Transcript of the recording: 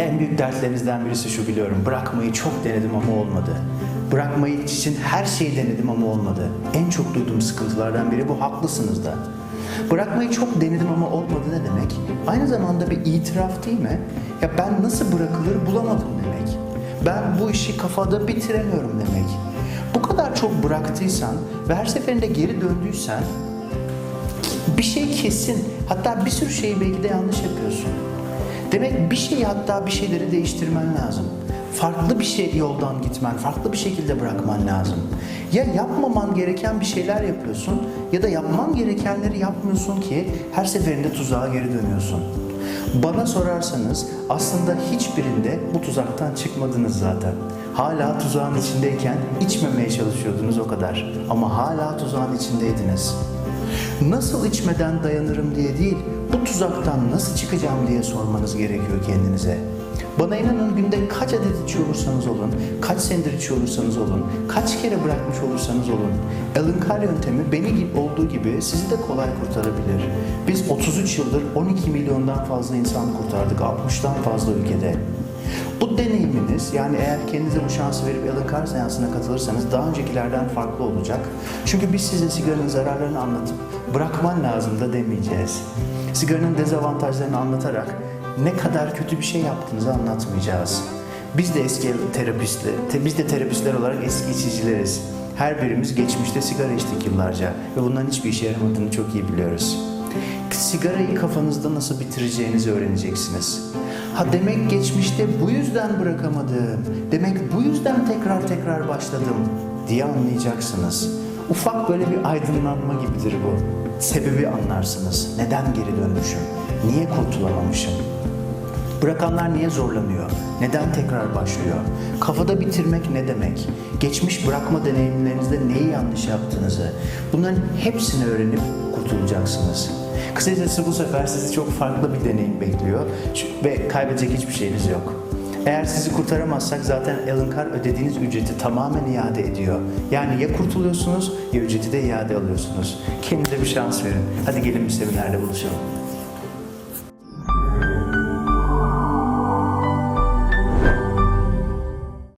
şikayetlerinizden birisi şu biliyorum. Bırakmayı çok denedim ama olmadı. Bırakmayı için her şeyi denedim ama olmadı. En çok duyduğum sıkıntılardan biri bu. Haklısınız da. Bırakmayı çok denedim ama olmadı ne demek? Aynı zamanda bir itiraf değil mi? Ya ben nasıl bırakılır bulamadım demek. Ben bu işi kafada bitiremiyorum demek. Bu kadar çok bıraktıysan ve her seferinde geri döndüysen bir şey kesin. Hatta bir sürü şeyi belki de yanlış yapıyorsun. Demek bir şeyi hatta bir şeyleri değiştirmen lazım. Farklı bir şey yoldan gitmen, farklı bir şekilde bırakman lazım. Ya yapmaman gereken bir şeyler yapıyorsun ya da yapman gerekenleri yapmıyorsun ki her seferinde tuzağa geri dönüyorsun. Bana sorarsanız aslında hiçbirinde bu tuzaktan çıkmadınız zaten. Hala tuzağın içindeyken içmemeye çalışıyordunuz o kadar. Ama hala tuzağın içindeydiniz. Nasıl içmeden dayanırım diye değil, bu tuzaktan nasıl çıkacağım diye sormanız gerekiyor kendinize. Bana inanın günde kaç adet içiyor olursanız olun, kaç senedir içiyor olursanız olun, kaç kere bırakmış olursanız olun, Alan Carr yöntemi beni olduğu gibi sizi de kolay kurtarabilir. Biz 33 yıldır 12 milyondan fazla insan kurtardık, 60'tan fazla ülkede. Bu deneyiminiz yani eğer kendinize bu şansı verip Alan Carr seansına katılırsanız daha öncekilerden farklı olacak. Çünkü biz size sigaranın zararlarını anlatıp bırakman lazım da demeyeceğiz. Sigaranın dezavantajlarını anlatarak ne kadar kötü bir şey yaptığınızı anlatmayacağız. Biz de eski terapistler, te- biz de terapistler olarak eski içicileriz. Her birimiz geçmişte sigara içtik yıllarca ve bunların hiçbir işe yaramadığını çok iyi biliyoruz. Sigarayı kafanızda nasıl bitireceğinizi öğreneceksiniz. Ha demek geçmişte bu yüzden bırakamadım. Demek bu yüzden tekrar tekrar başladım diye anlayacaksınız. Ufak böyle bir aydınlanma gibidir bu. Sebebi anlarsınız. Neden geri dönmüşüm? Niye kurtulamamışım? Bırakanlar niye zorlanıyor? Neden tekrar başlıyor? Kafada bitirmek ne demek? Geçmiş bırakma deneyimlerinizde neyi yanlış yaptığınızı, bunların hepsini öğrenip kurtulacaksınız. Kısacası bu sefer sizi çok farklı bir deneyim bekliyor ve kaybedecek hiçbir şeyiniz yok. Eğer sizi kurtaramazsak zaten Alan Carr ödediğiniz ücreti tamamen iade ediyor. Yani ya kurtuluyorsunuz ya ücreti de iade alıyorsunuz. Kendinize bir şans verin. Hadi gelin bir seminerde buluşalım.